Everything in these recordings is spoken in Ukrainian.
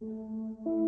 В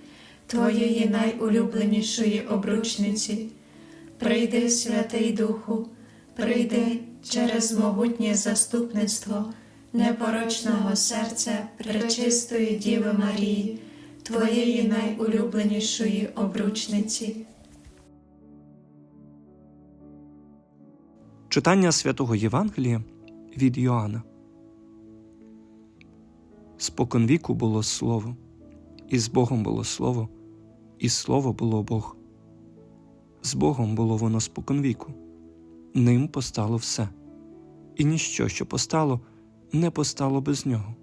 Твоєї найулюбленішої обручниці. Прийди, Святий Духу, прийди через могутнє заступництво непорочного серця Пречистої Діви Марії, Твоєї найулюбленішої обручниці. Читання святого Євангелія від Йоанна. Споконвіку було слово, і з Богом було слово, і слово було Бог. З Богом було воно споконвіку, ним постало все, і ніщо, що постало, не постало без нього.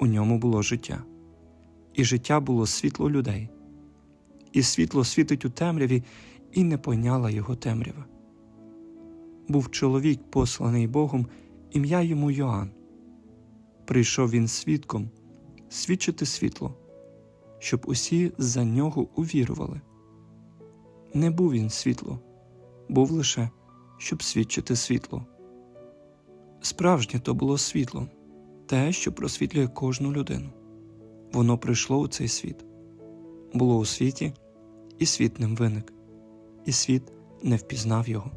У ньому було життя, і життя було світло людей, і світло світить у темряві, і не пойняла його темрява був чоловік, посланий Богом, ім'я йому Йоанн. Прийшов він свідком свідчити світло, щоб усі за нього увірували. Не був він світло, був лише, щоб свідчити світло. Справжнє то було світло, те, що просвітлює кожну людину. Воно прийшло у цей світ, було у світі, і світ ним виник, і світ не впізнав його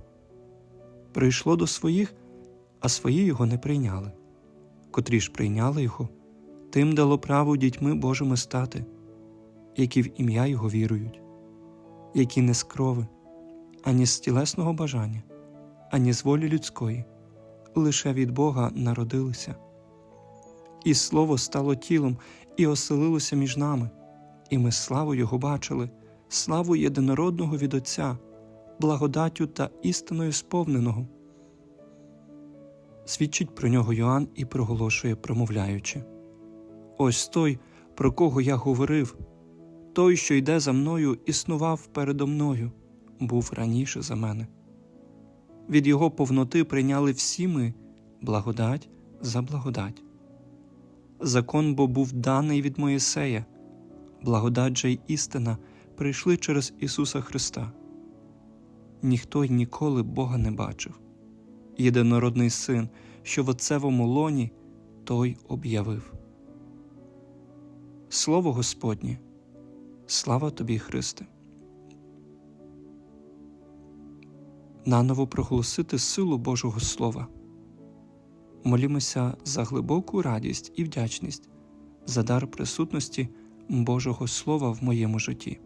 прийшло до своїх, а свої його не прийняли. Котрі ж прийняли його, тим дало право дітьми Божими стати, які в ім'я Його вірують, які не з крови, ані з тілесного бажання, ані з волі людської, лише від Бога народилися. І слово стало тілом і оселилося між нами, і ми славу Його бачили, славу єдинородного від Отця благодаттю та істиною сповненого. Свідчить про нього Йоанн і проголошує, промовляючи Ось той, про кого я говорив, той, що йде за мною, існував передо мною, був раніше за мене. Від його повноти прийняли всі ми благодать за благодать. Закон бо був даний від Моїсея, благодать же й істина прийшли через Ісуса Христа ніхто й ніколи Бога не бачив. Єдинородний син, що в отцевому лоні той об'явив. Слово Господнє, слава тобі, Христе. Наново проголосити силу Божого Слова. Молімося за глибоку радість і вдячність за дар присутності Божого Слова в моєму житті.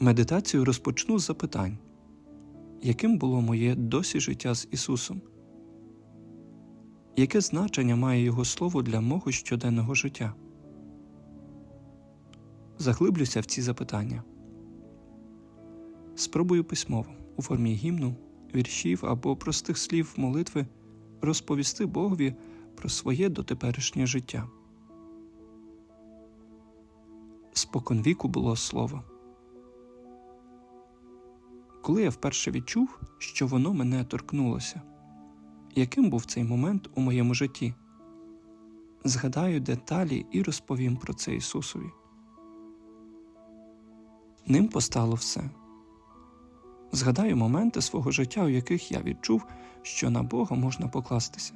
Медитацію розпочну з запитань, яким було моє досі життя з Ісусом? Яке значення має Його Слово для мого щоденного життя? Заглиблюся в ці запитання. Спробую письмово у формі гімну, віршів або простих слів молитви розповісти Богові про своє дотеперішнє життя. Споконвіку було слово коли я вперше відчув, що воно мене торкнулося, яким був цей момент у моєму житті? Згадаю деталі і розповім про це Ісусові. Ним постало все. Згадаю моменти свого життя, у яких я відчув, що на Бога можна покластися,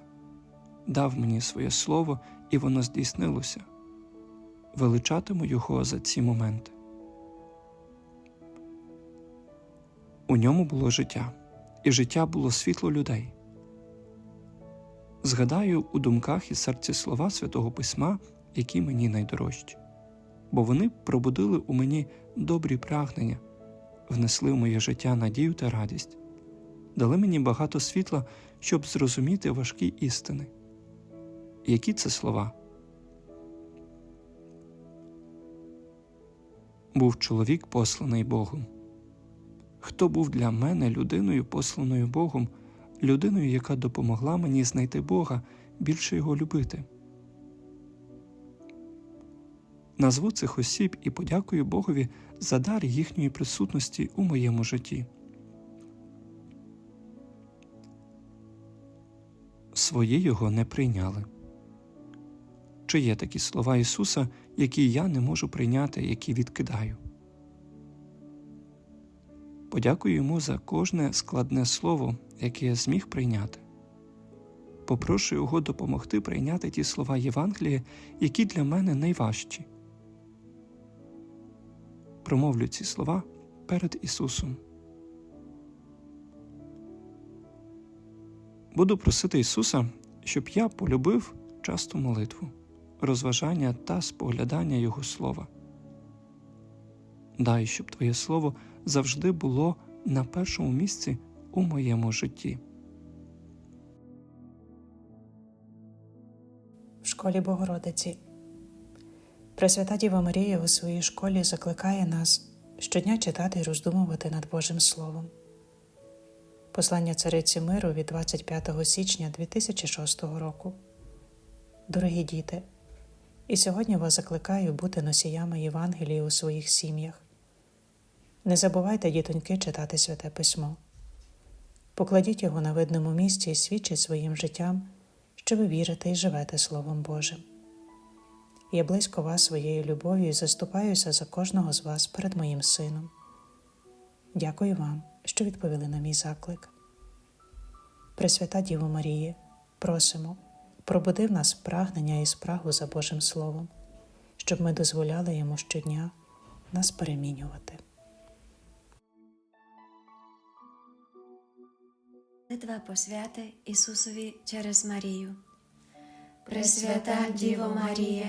дав мені своє слово, і воно здійснилося. Величатиму Його за ці моменти. У ньому було життя, і життя було світло людей. Згадаю у думках і серці слова Святого Письма, які мені найдорожчі, бо вони пробудили у мені добрі прагнення, внесли в моє життя надію та радість, дали мені багато світла, щоб зрозуміти важкі істини. Які це слова? Був чоловік, посланий Богом. Хто був для мене людиною, посланою Богом, людиною, яка допомогла мені знайти Бога, більше його любити? Назву цих осіб і подякую Богові за дар їхньої присутності у моєму житті. Свої його не прийняли. Чи є такі слова Ісуса, які я не можу прийняти, які відкидаю? Подякую йому за кожне складне слово, яке я зміг прийняти. Попрошу його допомогти прийняти ті слова Євангелія, які для мене найважчі. Промовлю ці слова перед Ісусом. Буду просити Ісуса, щоб я полюбив часту молитву, розважання та споглядання Його Слова. Дай, щоб Твоє Слово завжди було на першому місці у моєму житті. в школі Богородиці. Пресвята Діва Марія у своїй школі закликає нас щодня читати і роздумувати над Божим Словом. Послання Цариці Миру від 25 січня 2006 року. Дорогі діти, і сьогодні вас закликаю бути носіями Євангелії у своїх сім'ях. Не забувайте, дітоньки, читати Святе Письмо. Покладіть його на видному місці і свідчіть своїм життям, що ви вірите і живете Словом Божим. Я близько вас своєю любов'ю і заступаюся за кожного з вас перед моїм сином. Дякую вам, що відповіли на мій заклик. Пресвята Діво Марії, просимо, пробуди в нас прагнення і спрагу за Божим Словом, щоб ми дозволяли йому щодня нас перемінювати. Молитва посвяти Ісусові через Марію. Пресвята Діво Марія,